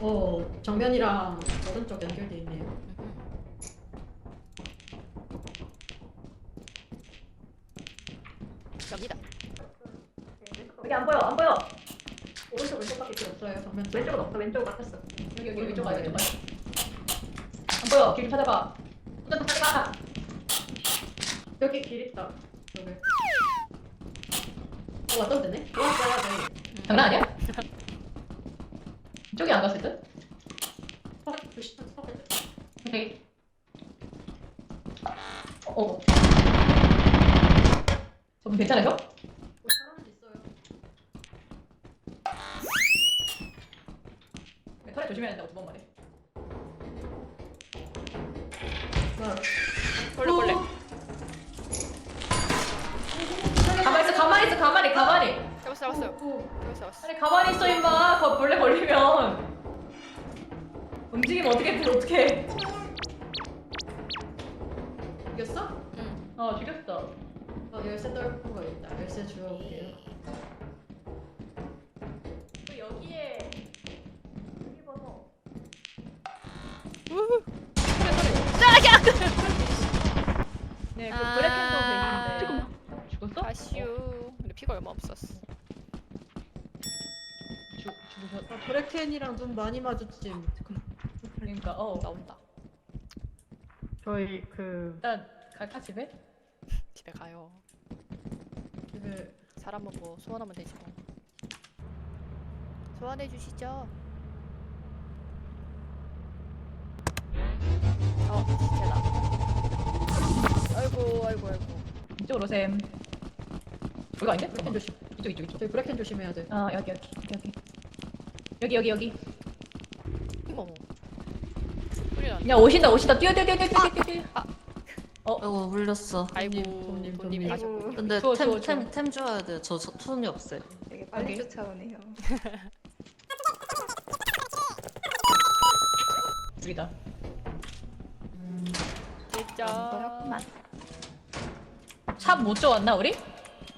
어 정면이랑 오른쪽 연결돼 있네요. 여기다. 여기 안 보여 안 보여 오른쪽 왼쪽밖에 필요 없어요. 정면 왼쪽은 없어 왼쪽으로 바뀌었어 여기 여기 왼쪽 가야 왼쪽. 안 보여 길 찾아봐 혼자 찾아가 여기 길 있다. 여기. 어 왔다 되네. 와 와야 돼. 장난 아니야? 안 갔을 듯? 어, 조심. 어, 오케이. 저분? 사람 있어요. 네, 털에 조심해야 된다고 두번 말해 와. 벌레 벌레. 가만히 있어 가만히 있어 가만히 가만히 잡았어 잡았어요. 오. 잡 았어 잡았어. 아니 가만히 있어 임마 거 벌레 걸리면 움직이면 어떻게 돼 어떻게 이겼어? 응. 어 죽였어 어 열쇠 떨고 거 있다. 열쇠 주워올게요. 또 여기에 여기 봐서 우후. 네그 아. 브레켄도 되는데 죽었어? 아쉬우. 근데 피가 얼마 없었어. 아 브레켄이랑 눈 많이 마주치. 그러니까 어 나온다. 저희 그 일단 갈까 집에? 집에 가요. 집에 사람 보고 소원하면 되지 뭐. 소원해 주시죠. 어, 진짜다. 아이고, 아이고, 아이고. 이쪽으로 오셈 여기가 아닌데? 브레켄 조심. 이쪽 이쪽 이쪽 저희 브레켄 조심해야 돼. 아 여기 여기 여기 여기 여기 여기 어머. 소리 나. 야 오신다 오신다 뛰어 뛰어 뛰어 뛰어 뛰어 뛰어 아이고 물렸어. 아이고, 손님, 손님이 손님. 가셨군요. 근데 주워, 템 주워, 템템 줘야 돼. 저, 저 손이 없어요. 되게 빨리 오케이. 쫓아오네요. 여기다 진짜. 샵못 줘왔나 우리?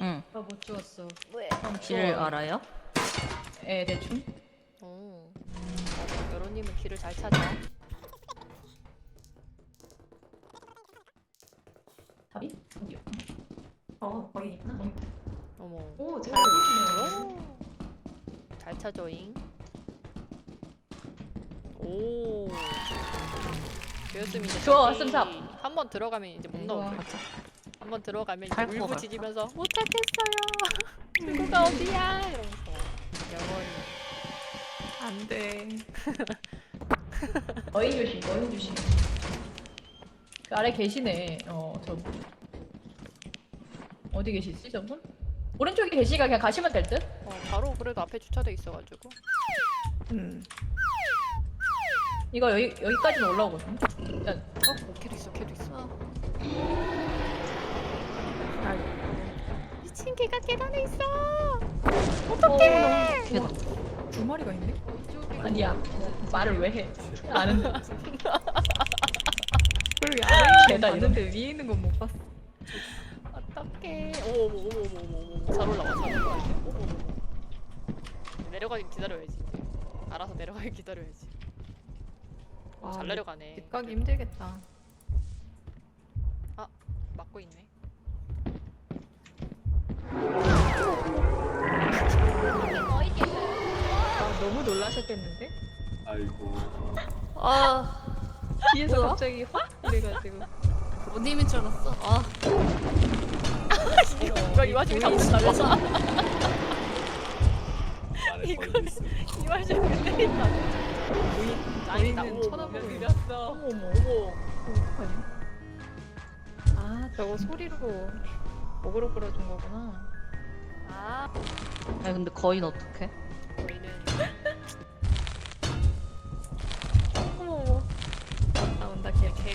응. 아못 주웠어. 길 알아요? 예 대충 오. 어, 여론님은 길을 잘 찾아. 답이? 어디요? 어, 거기 있구나. 어머. 오, 잘 보시네요. 오. 잘 찾아잉. 오. 그였으면 이제 좋아, 저기 슴삽. 한번 들어가면 이제 못 거야. 한번 들어가면 이제? 울부짖으면서 못 찾겠어요. 누구가 어디야? 이러면서 영원히. 안 돼. 어인 조심 어인 조심 그 아래 계시네 어저 어디 계시지 저분? 오른쪽에 계시가 그냥 가시면 될 듯? 어, 바로 그래도 앞에 주차돼 있어가지고. 음. 이거 여기, 여기까지는 올라오거든 일단 어, 어 걔도 있어, 걔도 있어. 미친 개가 계단에 있어. 어떡해 계단. 두 마리가 있네. 아니야 말을 왜 해? 아는데 그리고 아래 계단 있는 봤는데 위에 있는 건 못 봤어. 어떡해. 어머, 어머, 어머, 어머, 어머. 잘 올라와, 잘 올라와. 어머, 어머, 어머. 내려가긴 기다려야지. 알아서 내려가긴 기다려야지. 어, 잘 내려가네. 집 가기 힘들겠다. 막고 있네. 놀라셨겠는데? 아이고 아, 뒤에서 뭐야? 갑자기 확 그래가지고. 어디인 줄 알았어. 아, 이거 이 와중에 잡는 날려서 안에 이거- 걸려 있어. 이 와중에 때린다. 아니다. 보이는 오, 쳐다보고 몇 있어. 밀렸어. 어머, 어머. 어떡하냐? 아, 저거 소리로 어그로 끌어준 거구나. 아, 아니 근데 거인 어떡해? 걔.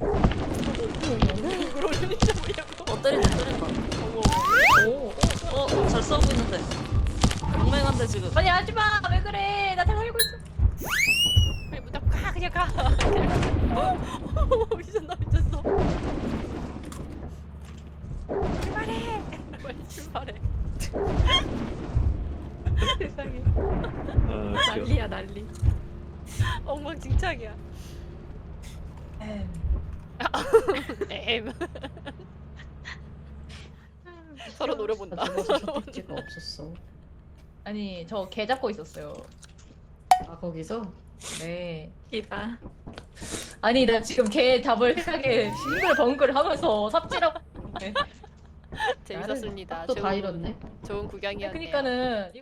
억울로 진짜 뭐냐고. 어 때린다 때린다. 어머, 오, 어, 잘 싸우고 있는데. 동맹한데 지금. 아니 하지마 왜 그래 나 살고 있어 그냥 문 닫고 가, 그냥 가. 미쳤나 미쳤어. 출발해. 빨리 출발해. 세상에 아, 귀여워. 난리야 난리. 엉망진창이야. 엠. 엠. 서로 노려본다. 나 죽어서 선택지가 없었어. 아니 저 개 잡고 있었어요. 아 거기서? 네. 이다. 아니 나 지금 개 잡을 생각에 싱글벙글 하면서 삽질하고. 있는데. 재밌었습니다. 또 다 좋은- 잃었네. 좋은 구경이었네요. 그러니까는